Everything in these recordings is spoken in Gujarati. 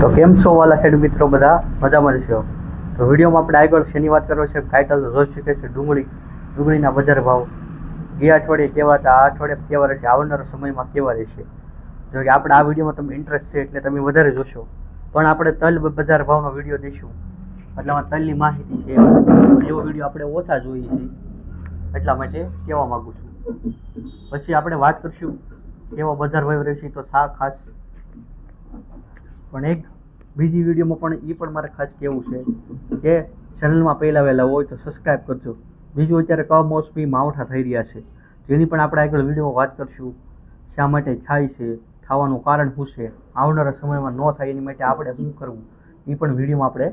તો કેમ છો વાલા ખેડૂત મિત્રો બધા? મજામાં છો? તો વિડીયોમાં આપણે આગળ શેની વાત કરો છે? ટાઇટલ જોઈ શકે છે, ડુંગળી. ડુંગળીના બજાર ભાવ. ગયા અઠવાડિયે કેવા હતા? આ અઠવાડિયે કેવા રહેશે આવનારા સમયમાં કેવા રહેશે જો કે આપણે આ વિડીયોમાં તમે ઇન્ટરેસ્ટ છે એટલે તમે વધારે જોશો. પણ આપણે તલ બજાર ભાવનો વીડિયો દઈશું એટલામાં તલની માહિતી છે. એવો વીડિયો આપણે ઓછા જોઈએ છીએ એટલા માટે કહેવા માગું છું. પછી આપણે વાત કરીશું. કેવો બજાર ભાવ રહેશે તો સા ખાસ પણ એક બીજી વિડીયોમાં પણ એ પણ મારે ખાસ કહેવું છે કે ચેનલમાં પહેલાં વહેલા હોય તો સબસ્ક્રાઈબ કરજો. બીજું અત્યારે કમોસમી માવઠા થઈ રહ્યા છે. જેની પણ આપણે આગળ વિડીયોમાં વાત કરશું, શા માટે થાય છે થવાનું કારણ શું છે, આવનારા સમયમાં ન થાય એની માટે આપણે શું કરવું એ પણ વિડીયોમાં આપણે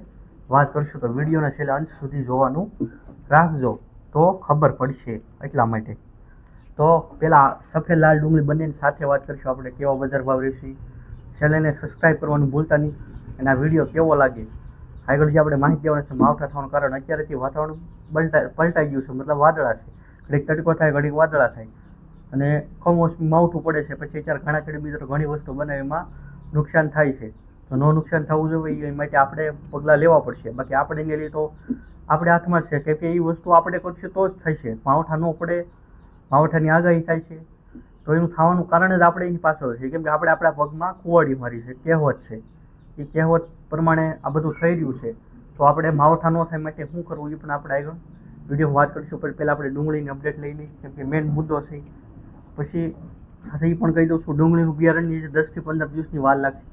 વાત કરશું. તો વિડીયોના છેલ્લા અંત સુધી જોવાનું રાખજો. તો ખબર પડશે એટલા માટે. તો પહેલાં સફેદ લાલ ડુંગળી બંનેની સાથે વાત કરીશું. આપણે કેવા બજાર ભાવ રહેશે ચેનલને સબસ્ક્રાઈબ કરવાનું ભૂલતા નહીં. અને આ વીડિયો કેવો લાગે? આગળ જે આપણે માહિતી દેવાના છે, માવઠા થવાનું કારણ અત્યારેથી વાતાવરણ પલટા પલટાઈ ગયું છે. મતલબ વાદળા છે. ઘડીક તડકો થાય, ઘડીક વાદળા થાય. અને કમોસમી માવઠું પડે છે. પછી અત્યારે ઘણા ખેડૂત મિત્રો ઘણી વસ્તુ બને એમાં નુકસાન થાય છે. તો ન નુકસાન થવું જોઈએ, એ માટે આપણે પગલાં લેવા પડશે. બાકી આપણે એને લઈએ તો આપણે હાથમાં છે. કે એ વસ્તુ આપણે કરશું તો જ થશે. માવઠા ન પડે, માવઠાની આગાહી થાય છે. તો એનું થવાનું કારણ જ આપણે એની પાછળ છે. કેમ કે આપણે આપણા પગમાં કુવાડી મારી છે, કહેવત છે. એ કહેવત પ્રમાણે આ બધું થઈ રહ્યું છે. તો આપણે માવઠા ન થાય માટે શું કરવું એ પણ આપણે આગળ વિડીયોમાં વાત કરીશું. પણ પહેલાં આપણે ડુંગળીની અપડેટ લઈ લઈએ. કેમ કે મેઇન મુદ્દો છે. પછી સાથે એ પણ કહી દઉં છું, ડુંગળીનું બિયારણની જે દસથી પંદર દિવસની વાર લાગશે.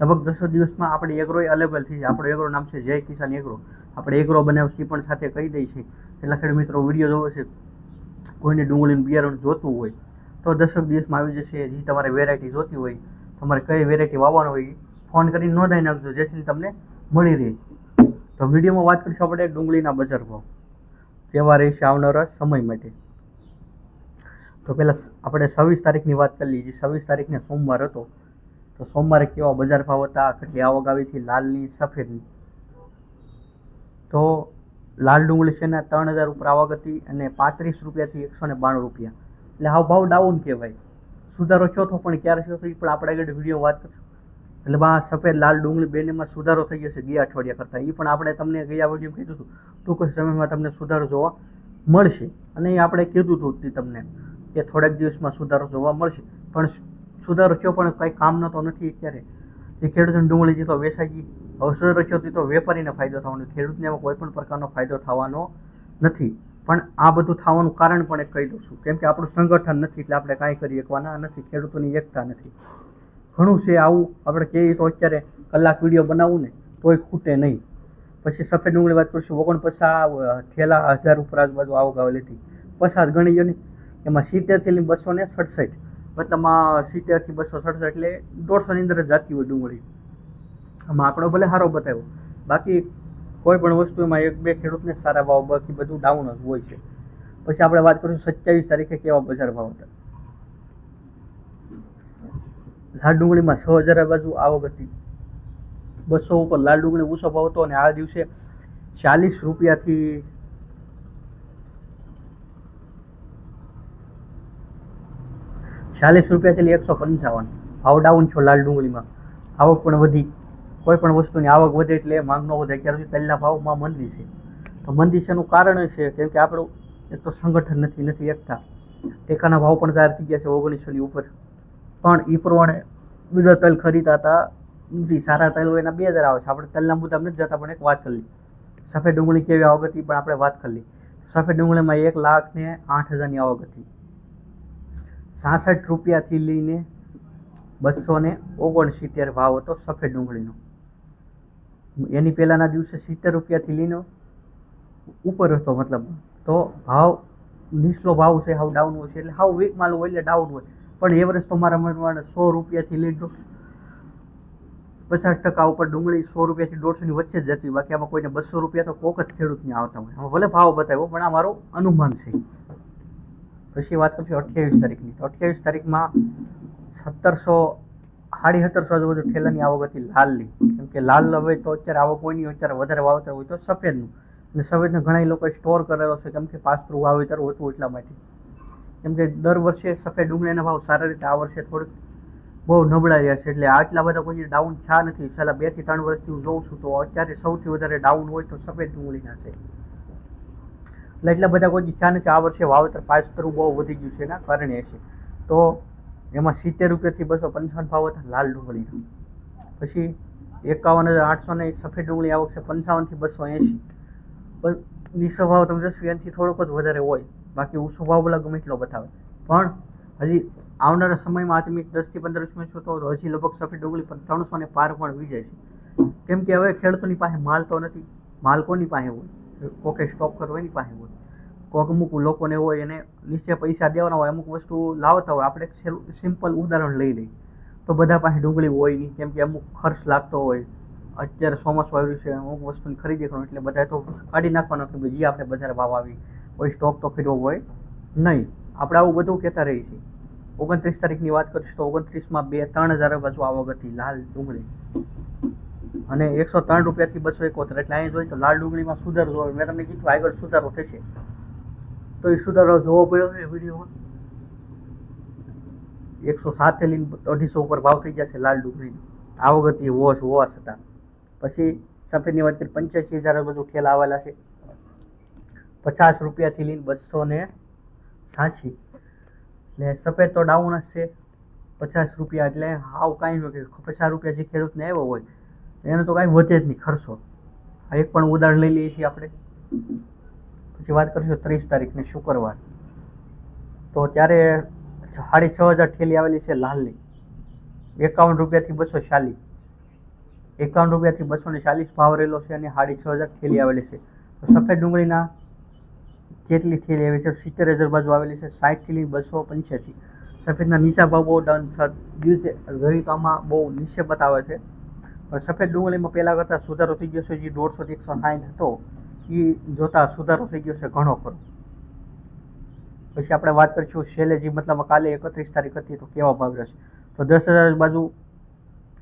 લગભગ દસો દિવસમાં આપણે અવેલેબલ થઈ છે. આપણો એગ્રો નામ છે જય કિસાન એગ્રો. આપણે એગ્રો એ પણ સાથે કહી દઈ છે. એટલા ખેડૂત મિત્રો, વીડિયો જોવો છે. કોઈને ડુંગળીનું બિયારણ જોતું હોય તો દસક દિવસમાં આવી જશે. જે તમારે વેરાયટી જોતી હોય, તમારે કઈ વેરાયટી વાવવાનો હોય ફોન કરીને નોંધાઈ નાખજો જેથી તમને મળી રહે. તો વિડીયોમાં વાત કરીશું આપણે ડુંગળીના બજાર ભાવ. કેવા રહેશે આવનારા સમય માટે? તો પહેલાં આપણે છવ્વીસ તારીખની વાત કરી લીધી છવ્વીસ તારીખને સોમવાર હતો, તો સોમવારે કેવા બજાર ભાવ હતા? કેટલી આવક આવી હતી? લાલની, સફેદની? તો લાલ ડુંગળી છે ને ત્રણ હજાર ઉપર આવક હતી અને પાંત્રીસ રૂપિયાથી એકસો ને બાણું રૂપિયા. એટલે હાવ ભાવ ડાઉન કહેવાય. સુધારો થયો તો પણ ક્યારે થયો પણ આપણે આગળ વીડિયો વાત કરશું. એટલે બા, સફેદ, લાલ, ડુંગળી બેનેમાં સુધારો થઈ જશે ગયા અઠવાડિયા કરતાં. એ પણ આપણે તમને ગયા વીડિયો કીધું હતું. ટૂંક સમયમાં તમને સુધારો જોવા મળશે. અને એ આપણે કીધું હતું તમને કે થોડાક દિવસમાં સુધારો જોવા મળશે. પણ સુધારો થયો પણ કંઈ કામનો તો નથી અત્યારે. જે ખેડૂતોની ડુંગળી જે તો વેચાઈ ગઈ હવે સુધારો થયો તો વેપારીને ફાયદો થવાનો. ખેડૂતને એમાં કોઈ પણ પ્રકારનો ફાયદો થવાનો નથી. પણ આ બધું થવાનું કારણ પણ એક કહી દઉં છું. કેમ કે આપણું સંગઠન નથી એટલે આપણે કાંઈ કરી શકવાના નથી, ખેડૂતોની એકતા નથી. ઘણું છે આવું, આપણે કહીએ તો અત્યારે કલાક વીડિયો બનાવવું ને તોય ખૂટે નહીં. પછી સફેદ ડુંગળી વાત કરીશું, ઓગણપચાસ થેલા, હજાર ઉપર આજુબાજુ આવક આવેલી હતી. પચાસ ગણી ગયો ને, એમાં સિત્તેરથી બસો ને સડસઠ. મતલબમાં સિત્તેરથી બસો સડસઠ એટલે દોઢસોની અંદર જ જતી હોય ડુંગળી. આમાં આંકડો ભલે સારો બતાવ્યો. બાકી કોઈ પણ વસ્તુ એમાં એક, બે ખેડૂતને સારા ભાવ, બાકી બધું ડાઉન જ હોય છે. પછી આપણે વાત કરીશું સત્યાવીસ તારીખે કેવા બજાર ભાવ હતા. લાલ ડુંગળીમાં છ હજાર બાજુ આવક હતી. બસો ઉપર લાલ ડુંગળી ઊંચો ભાવ હતો અને આ દિવસે ચાલીસ રૂપિયાથી ચાલીસ રૂપિયા રૂપિયાથી એકસો પંચાવન. ભાવ ડાઉન છો લાલ ડુંગળીમાં. આવક પણ વધી. કોઈ પણ વસ્તુની આવક વધે એટલે માંગ ન વધે. અત્યાર સુધી તેલના ભાવમાં મંદી છે. તો મંદી છે એનું કારણ છે કેમ કે આપણું એક તો સંગઠન નથી નથી એકતા. ટેકાના ભાવ પણ જાહેર થઈ ગયા છે ઓગણીસોની ઉપર. પણ એ પ્રમાણે બધા તલ ખરીદતા હતા. જે, સારા તલ હોય એના બે હજાર આવે છે. આપણે તલના મુદ્દા નથી જતા, પણ એક વાત કરી સફેદ ડુંગળી કેવી આવક હતી પણ આપણે વાત કરી સફેદ ડુંગળીમાં એક લાખ ને આઠ હજારની આવક હતી. સાસઠ રૂપિયાથી લઈને બસો ને ઓગણસિત્તેર ભાવ હતો સફેદ ડુંગળીનો. એની પહેલાંના દિવસે સિત્તેર રૂપિયાથી લઈને ઉપર હતો મતલબ. તો ભાવ નીચલો ભાવ છે, હાવ ડાઉન હોય છે, એટલે હાવ વીક માલ હોય એટલે ડાઉન હોય. પણ એવરેજ તો મારા મનમાં સો રૂપિયાથી લઈને પચાસ ટકા ઉપર ડુંગળી સો રૂપિયાથી દોઢસોની વચ્ચે જ જતી બાકી આમાં કોઈને બસો રૂપિયા તો કોક જ ખેડૂતને આવતા હોય. ભલે ભાવ બતાવ્યો, પણ આ મારો અનુમાન છે. પછી વાત કરશું અઠ્યાવીસ તારીખની. તો અઠ્યાવીસ તારીખમાં સત્તરસો સાડી સત્તરસો આજુબાજુ ઠેલાની આવક હતી લાલની. કેમ કે લાલ હવે તો અત્યારે આવક હોય નહીં, અત્યારે વધારે વાવતર હોય તો સફેદનું. અને સફેદને ઘણા લોકોએ સ્ટોર કરેલો છે, કેમ કે પાસ્ત્રું વાવેતર હોતું એટલા માટે. કેમ કે દર વર્ષે સફેદ ડુંગળીના ભાવ સારા રીતે આ વર્ષે થોડુંક બહુ નબળા રહ્યા છે, એટલે આટલા બધા કોઈ ડાઉન થયા નથી. છેલ્લા બેથી ત્રણ વર્ષથી હું જોઉં છું, તો અત્યારે સૌથી વધારે ડાઉન હોય તો સફેદ ડુંગળીના છે. એટલે એટલા બધા કોઈ થયા નથી. આ વર્ષે વાવેતર પાસ બહુ વધી ગયું છે, એના કારણે છે. તો એમાં સિત્તેર રૂપિયાથી બસો પંચાવન ભાવ હતા, લાલ ડુંગળીના. પછી એકાવન હજાર આઠસો ને સફેદ ડુંગળી આવક છે પંચાવનથી બસો એંશી. નીચો ભાવ તમે જોશો એનાથી થોડોક જ વધારે હોય. બાકી ઊંચો ભાવ બોલા ગમે એટલો બતાવે. પણ હજી આવનારા સમયમાં આજમી દસથી પંદર વર્ષમાં છો તો હજી લગભગ સફેદ ડુંગળી ત્રણસો ને પાર પણ વીજે છે. કેમ કે હવે ખેડૂતોની પાસે માલ તો નથી, માલ કોની પાસે હોય? કોકે સ્ટોક કરવો એની પાસે હોય. કોક અમુક લોકોને હોય એને નીચે પૈસા દેવાના હોય, અમુક વસ્તુ લાવતા હોય, આપણે સિમ્પલ ઉદાહરણ લઈ લઈએ. તો બધા પાસે ડુંગળી હોય નહીં, કેમ કે અમુક ખર્ચ લાગતો હોય. અત્યારે ચોમાસું આવ્યું છે, અમુક વસ્તુની ખરીદી કરવાનું, એટલે બધા તો કાઢી નાખવાનો કે જે આપણે બજાર ભાવ આવી, કોઈ સ્ટોક તો કર્યો હોય નહીં. આપણે આવું બધું કહેતા રહીએ છીએ. ઓગણત્રીસ તારીખની વાત કરીશ તો ઓગણત્રીસમાં બે ત્રણ હજાર બાજુ આવક હતી લાલ ડુંગળી. અને એકસો ત્રણ રૂપિયાથી બસો એકોતેર, એટલે અહીં જોઈએ તો લાલ ડુંગળીમાં સુધારો જોયો મેં તમને કીધું આગળ સુધારો થશે. તો એ સુધારો જોવો પડ્યો છે વિડીયોમાં. એકસો સાતથી લઈને અઢીસો ઉપર ભાવ થઈ છે લાલ ડુંગળીનો. આવગતી હતી વોશ હોવા છતાં. પછી સફેદની વાત કરી, પંચ્યાસી હજાર બધું ઠેલ આવેલા છે. પચાસ રૂપિયાથી લઈને બસો ને છ્યાસી એટલે સફેદ તો ડાઉન જ છે. પચાસ રૂપિયા એટલે હાવ કાંઈ ન કે પચાસ રૂપિયા જે ખેડૂતને આવ્યો હોય, એનો તો કાંઈ વધે જ નહીં, ખર્ચો. એક પણ ઉદાહરણ લઈ લઈએ છીએ આપણે. પછી વાત કરીશું ત્રીસ તારીખની શુક્રવાર. તો ત્યારે સાડી છ હજાર ઠેલી આવેલી છે લાલની. એકાવન રૂપિયાથી બસો ચાલીસ. એકાવન રૂપિયાથી બસો ને ચાલીસ ભાવ રહેલો છે અને સાડી છ હજાર ઠેલી આવેલી છે. તો સફેદ ડુંગળીના કેટલી ઠેલી આવી છે? સિત્તેર હજાર બાજુ આવેલી છે, સાઠ ઠેલી બસો પંચ્યાસી. સફેદના નીચા ભાવ બહુ ડાઉન દિવસે ગરીબામાં બહુ નીચે બતાવે છે. પણ સફેદ ડુંગળીમાં પહેલાં કરતાં સુધારો થઈ ગયો છે, જે દોઢસોથી એકસો સાઠ હતો. એ જોતાં સુધારો થઈ ગયો છે ઘણો ખરો. પછી આપણે વાત કરીશું છેલ્લે જે, મતલબ કાલે એકત્રીસ તારીખ હતી તો કેવા ભાવ રહેશે તો દસ હજાર બાજુ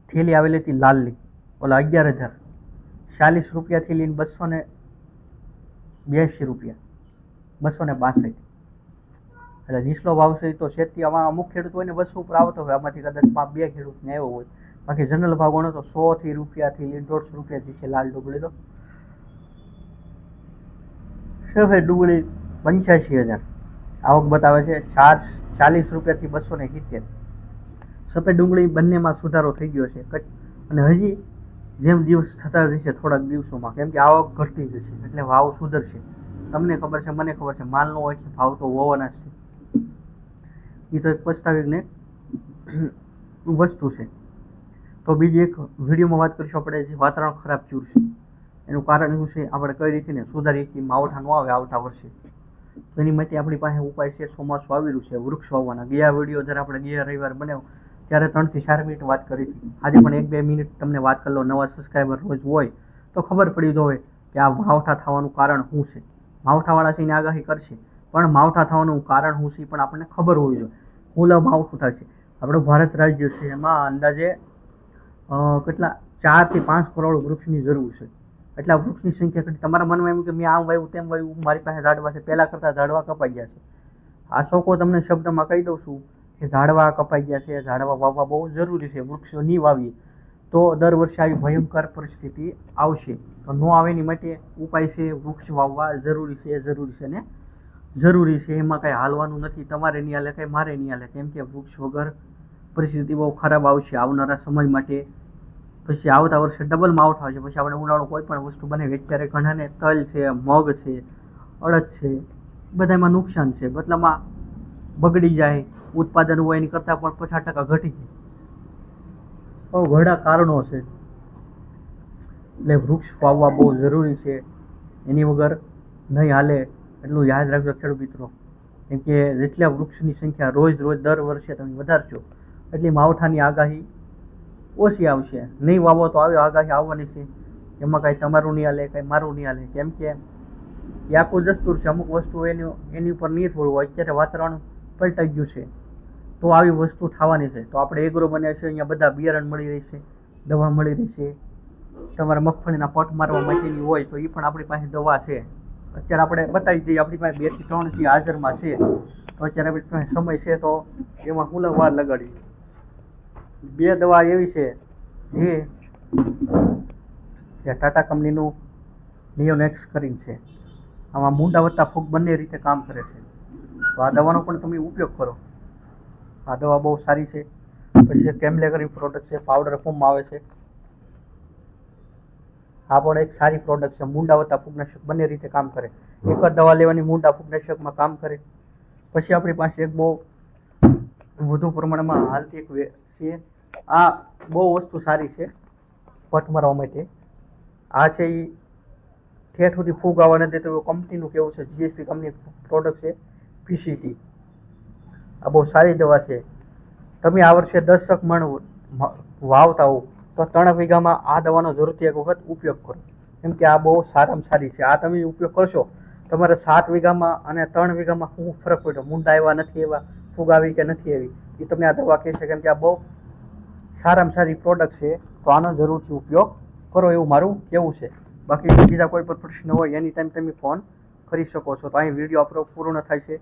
થેલી આવેલી હતી લાલની, ઓલા અગિયાર હજાર. ચાલીસ રૂપિયાથી લઈને બસો ને બ્યાસી રૂપિયા, બસો ને બાસઠ. એટલે નીચલો ભાવ છે તો શેતી, આમાં અમુક ખેડૂત હોય ને બસો ઉપર આવતો હોય, આમાંથી કદાચ બે ખેડૂતને આવ્યો હોય. બાકી જનરલ ભાવ ગણો તો સોથી રૂપિયાથી લઈને દોઢસો રૂપિયાથી છે લાલ ડુંગળી તો સફેદ ડુંગળી પંચ્યાસી હજાર. આવક બતાવે છે ચાર ચાલીસ રૂપિયાથી બસો ને સિત્તેર. સફેદ ડુંગળી બંનેમાં સુધારો થઈ ગયો છે. કચ્છ અને હજી જેમ દિવસ થતા જશે થોડાક દિવસોમાં, કેમ કે આવક ઘટતી જશે એટલે ભાવ સુધરશે. તમને ખબર છે, મને ખબર છે, માલનો હોય છે, ભાવ તો હોવાના જ છે. એ તો એક પસ્તાવીને વસ્તુ છે. તો બીજી એક વિડીયોમાં વાત કરીશું આપણે વાતાવરણ ખરાબ થયું છે. એનું કારણ શું છે? આપણે કઈ રીતે ને સુધારી કે માવઠા ન આવે આવતા વર્ષે? તો એની માટે આપણી પાસે ઉપાય છે, ચોમાસું આવી રહ્યું છે, વૃક્ષ વાવવાના. ગયા વીડિયો જ્યારે આપણે ગયા રવિવાર બનાવ્યો, ત્યારે ત્રણથી ચાર મિનિટ વાત કરી હતી. આજે પણ એક બે મિનિટ તમને વાત કરી નવા સબસ્ક્રાઈબર રોજ હોય, તો ખબર પડી જોવે કે આ માવઠા થવાનું કારણ શું છે. માવઠાવાળા છે એની આગાહી કરશે, પણ માવઠા થવાનું કારણ શું છે પણ આપણને ખબર હોવી જોઈએ. હું માવઠું થાય છે. આપણું ભારત રાજ્ય છે, એમાં અંદાજે કેટલા, ચારથી પાંચ કરોડ વૃક્ષની જરૂર છે. એટલા વૃક્ષની સંખ્યા ઘટી તમારા મનમાં એમ કે મેં આમ વાવ્યું તેમ વાવ્યું મારી પાસે ઝાડવા છે. પહેલાં કરતાં ઝાડવા કપાઈ ગયા છે. આ શોકો તમને શબ્દમાં કહી દઉં છું કે ઝાડવા કપાઈ ગયા છે. ઝાડવા વાવવા બહુ જરૂરી છે. વૃક્ષો નહીં વાવીએ તો દર વર્ષે આવી ભયંકર પરિસ્થિતિ આવશે. તો ન આવે એની માટે ઉપાય છે વૃક્ષ વાવવા જરૂરી છે જરૂરી છે ને? જરૂરી છે. એમાં કાંઈ હાલવાનું નથી. તમારે નહીં હાલે, કાંઈ મારે નહીં હાલે. કેમ કે વૃક્ષ વગર પરિસ્થિતિ બહુ ખરાબ આવશે આવનારા સમય માટે. પછી આવતા વર્ષે ડબલ માવઠા છે. પછી આપણે ઉનાળો કોઈ પણ વસ્તુ બને અત્યારે ઘણાને તલ છે, મગ છે, અડદ છે બધામાં નુકસાન છે. મતલબમાં બગડી જાય, ઉત્પાદન હોય એની કરતાં પણ પચાસ ટકા ઘટી જાય. બહુ ઘણા કારણો છે. એટલે વૃક્ષ વાવવા બહુ જરૂરી છે. એની વગર નહીં હાલે એટલું યાદ રાખજો ખેડૂત મિત્રો. કેમ કે જેટલા વૃક્ષની સંખ્યા રોજ રોજ દર વર્ષે તમે વધારશો, એટલી માવઠાની આગાહી ઓછી આવશે. નહીં વાવો તો આવી આગાહી આવવાની છે. એમાં કાંઈ તમારું નહીં હાલે, કાંઈ મારું નહીં હાલે. કેમ કે એ આખું દસ્તુર છે. અમુક વસ્તુ એની એની ઉપર થોડું હોય. અત્યારે વાતાવરણ પલટાઈ ગયું છે. તો આવી વસ્તુ થવાની છે. તો આપણે એગ્રો બન્યા છે અહીંયા બધા બિયારણ મળી રહેશે દવા મળી રહેશે તમારે મગફળીના પટ મારવા માટેની હોય તો એ પણ આપણી પાસે દવા છે. અત્યારે આપણે બતાવી દઈએ, આપણી પાસે બેથી ત્રણ જે હાજરમાં છે. તો અત્યારે આપણી પાસે સમય છે તો એમાં હું વાર લગાડી બે દવા એવી છે જે જે ટાટા કંપનીનું નિયોનેક્સ કરીને છે. આમાં મૂંડા વત્તા ફૂગ બંને રીતે કામ કરે છે. તો આ દવાનો પણ તમે ઉપયોગ કરો. આ દવા બહુ સારી છે. પછી કેમલે કરીને પ્રોડક્ટ છે, પાવડર ફોર્મમાં આવે છે. આ પણ એક સારી પ્રોડક્ટ છે. મૂંડા વત્તા ફૂગનાશક બંને રીતે કામ કરે. એક જ દવા લેવાની મૂંડા ફૂગનાશકમાં કામ કરે. પછી આપણી પાસે એક બહુ વધુ પ્રમાણમાં હાલતી એક છે. આ બહુ વસ્તુ સારી છે પટ મારવા માટે. આ છે એ ઠેઠ સુધી ફૂગ આવવા નથી તો કંપનીનું કેવું છે જીએસપી કંપની પ્રોડક્ટ છે પીસીટી આ બહુ સારી દવા છે. તમે આ વર્ષે દશક મણ વાવતા હો તો ત્રણ વીઘામાં આ દવાનો જરૂરથી એક વખત ઉપયોગ કરો. કેમ કે આ બહુ સારામાં સારી છે. આ તમે ઉપયોગ કરશો, તમારે સાત વીઘામાં અને ત્રણ વીઘામાં શું ફરક પડ્યો. મૂંડા એવા નથી એવા, ફૂગ આવી કે નથી આવી, એ તમને આ દવા કહેશે. કેમ કે આ બહુ સારામાં સારી પ્રોડક્ટ છે, તો આનો જરૂરથી ઉપયોગ કરો એવું મારું કહેવું છે. બાકી બીજા કોઈ પણ પ્રશ્ન હોય એની ટાઈમ તમે ફોન કરી શકો છો. તો અહીં વીડિયો આપણો પૂર્ણ થાય છે.